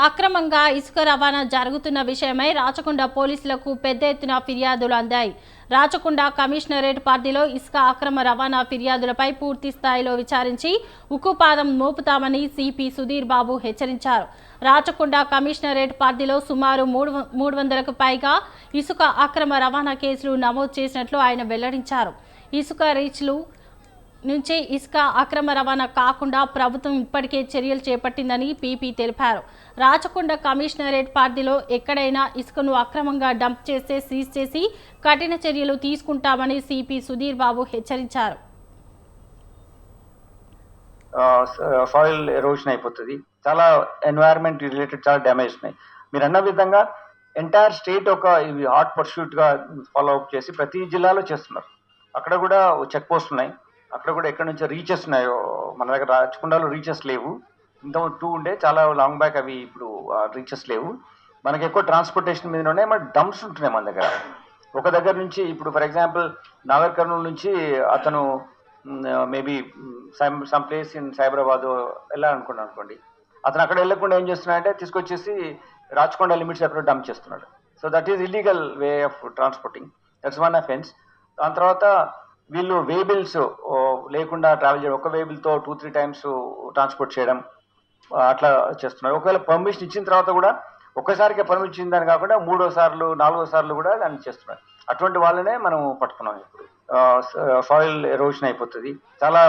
అక్రమంగా ఇసుక రవాణా జరుగుతున్న విషయమై రాచకొండ పోలీసులకు పెద్ద ఎత్తున ఫిర్యాదులు అందాయి. రాచకొండ కమిషనరేట్ పరిధిలో ఇసుక అక్రమ రవాణా ఫిర్యాదులపై పూర్తి స్థాయిలో విచారించి ఉక్కుపాదం మోపుతామని సిపి సుధీర్ బాబు హెచ్చరించారు. రాచకొండ కమిషనరేట్ పరిధిలో సుమారు మూడు మూడు వందలకు పైగా ఇసుక అక్రమ రవాణా కేసులు నమోదు చేసినట్లు ఆయన వెల్లడించారు. ఇసుక రీచ్లు నుంచి ఇసుక అక్రమ రవాణా కాకుండా ప్రభుత్వం ఇప్పటికే చర్యలు చేపట్టిందని పీపీ తెలిపారు. రాచకొండ కమిషనరేట్ పరిధిలో ఎక్కడైనా ఇసుకను అక్రమంగా డంప్ చేస్తే సీజ్ చేసి కఠిన చర్యలు తీసుకుంటామని సిపి సుధీర్ బాబు హెచ్చరించారు. సాయిల్ ఎరోషన్ అయిపోతుంది. చాలా ఎన్వైరన్మెంట్ రిలేటెడ్ చాలా డ్యామేజ్ ఉన్నాయి. మీరు అన్న విధంగా ఎంటైర్ స్టేట్ ఒక ఇవి హాట్ పర్సూట్గా ఫాలో అప్ చేసి ప్రతి జిల్లాలో చేస్తున్నారు. అక్కడ కూడా చెక్ పోస్ట్ ఉన్నాయి. అక్కడ కూడా ఎక్కడి నుంచి రీచెస్ ఉన్నాయో మన దగ్గర రాచకొండలో రీచెస్ లేవు. ఇంత టూ ఉండే చాలా లాంగ్ బ్యాక్ అవి ఇప్పుడు రీచెస్ లేవు. మనకి ఎక్కువ ట్రాన్స్పోర్టేషన్ మీద ఉన్నాయి మన డంప్స్ ఉంటున్నాయి మన దగ్గర. ఒక దగ్గర నుంచి ఇప్పుడు ఫర్ ఎగ్జాంపుల్ నాగర్ కర్నూలు నుంచి అతను maybe some some place in Cyberabad వెళ్ళాలనుకున్నాను అనుకోండి. అతను అక్కడ వెళ్ళకుండా ఏం చేస్తున్నాడంటే తీసుకొచ్చేసి రాచకొండ లిమిట్స్ ఎక్కడ డంప్ చేస్తున్నాడు. So that is illegal way of transporting that's one offence దాని తర్వాత వీళ్ళు వేబిల్స్ లేకుండా ట్రావెల్ చేయడం ఒక వేబిల్తో టూ త్రీ టైమ్స్ ట్రాన్స్పోర్ట్ చేయడం అట్లా చేస్తున్నారు. ఒకవేళ పర్మిషన్ ఇచ్చిన తర్వాత కూడా ఒక్కసారికే పర్మిషన్ దాని కాకుండా మూడో సార్లు నాలుగో సార్లు కూడా దాన్ని చేస్తున్నారు. అటువంటి వాళ్ళనే మనం పట్టుకున్నాం ఇప్పుడు. సాయిల్ ఎరోషన్ అయిపోతుంది. చాలా